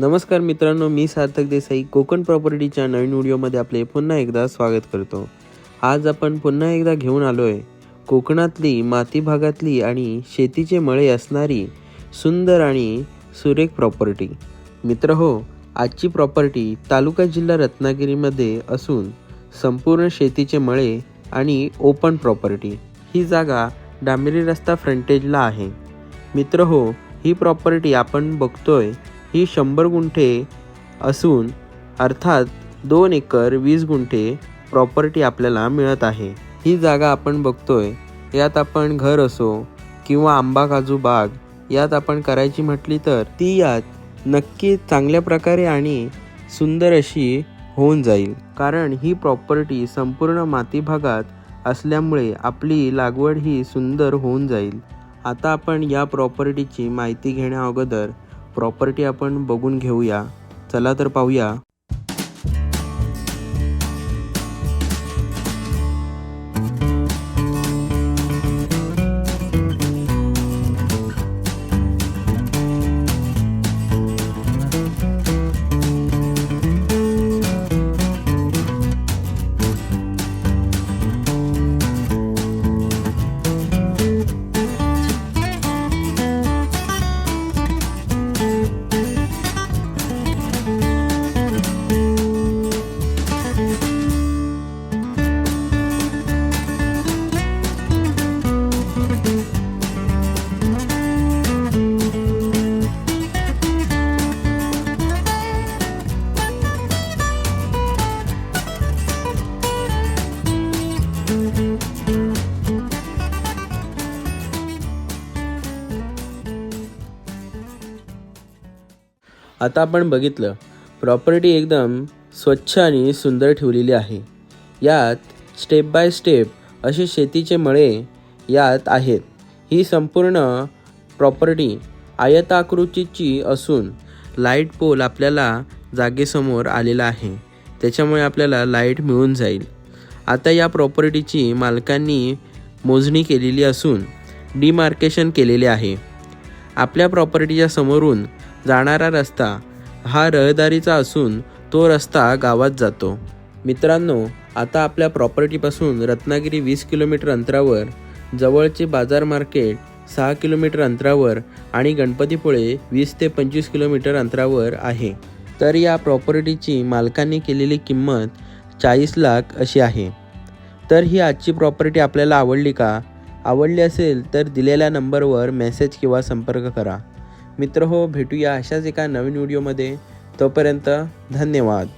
नमस्कार मित्रांनो मी सार्थक देसाई. कोकण प्रॉपर्टीच्या नवीन व्हिडिओमध्ये आपले पुन्हा एकदा स्वागत करतो. आज आपण पुन्हा एकदा घेऊन आलो आहे कोकणातली माती भागातली आणि शेतीचे मळे असणारी सुंदर आणि सुरेख प्रॉपर्टी. मित्र हो आजची प्रॉपर्टी तालुका जिल्हा रत्नागिरीमध्ये असून संपूर्ण शेतीचे मळे आणि ओपन प्रॉपर्टी. ही जागा डांबरी रस्ता फ्रंटेजला आहे. मित्र हो ही प्रॉपर्टी आपण बघतोय ही शंभर गुंठे असून अर्थात दोन एकर वीस गुंठे प्रॉपर्टी आपल्याला मिळत आहे. ही जागा आपण बघतोय. यात आपण घर असो किंवा आंबा काजू बाग यात आपण करायची म्हटली तर ती यात नक्की चांगल्या प्रकारे आणि सुंदर अशी होऊन जाईल. कारण ही प्रॉपर्टी संपूर्ण माती भागात असल्यामुळे आपली लागवड ही सुंदर होऊन जाईल. आता आपण या प्रॉपर्टीची माहिती घेण्या अगोदर प्रॉपर्टी आपण बघून घेऊया. चला तर पाहूया. आता आपण बघितलं. प्रॉपर्टी एकदम स्वच्छ आणि सुंदर ठेवलेली आहे. यात स्टेप बाय स्टेप असे शेतीचे मळे यात आहेत. ही संपूर्ण प्रॉपर्टी आयताकृतीची असून लाइट पोल आपल्याला जागेसमोर आलेला आहे. त्याच्यामुळे आपल्याला लाइट मिळून जाईल. आता या प्रॉपर्टीची मालकांनी मोजणी केलेली असून डिमार्केशन केलेले आहे. आपल्या प्रॉपर्टीच्या समोरून जाणारा रस्ता हा रहदारीचा असून तो रस्ता गावात जातो. मित्रांनो आता आपल्या प्रॉपर्टीपासून रत्नागिरी वीस किलोमीटर अंतरावर जवळचे बाजार मार्केट सहा किलोमीटर अंतरावर आणि गणपतीपुळे वीस ते पंचवीस किलोमीटर अंतरावर आहे. तर या प्रॉपर्टीची मालकाने केलेली किंमत चाळीस लाख अशी आहे. तर ही आजची प्रॉपर्टी आपल्याला आवडली का? आवडली असेल तर दिलेल्या नंबरवर मेसेज किंवा संपर्क करा. मित्र हो भेटूया अशाच एका नवीन व्हिडिओमध्ये. तोपर्यंत धन्यवाद.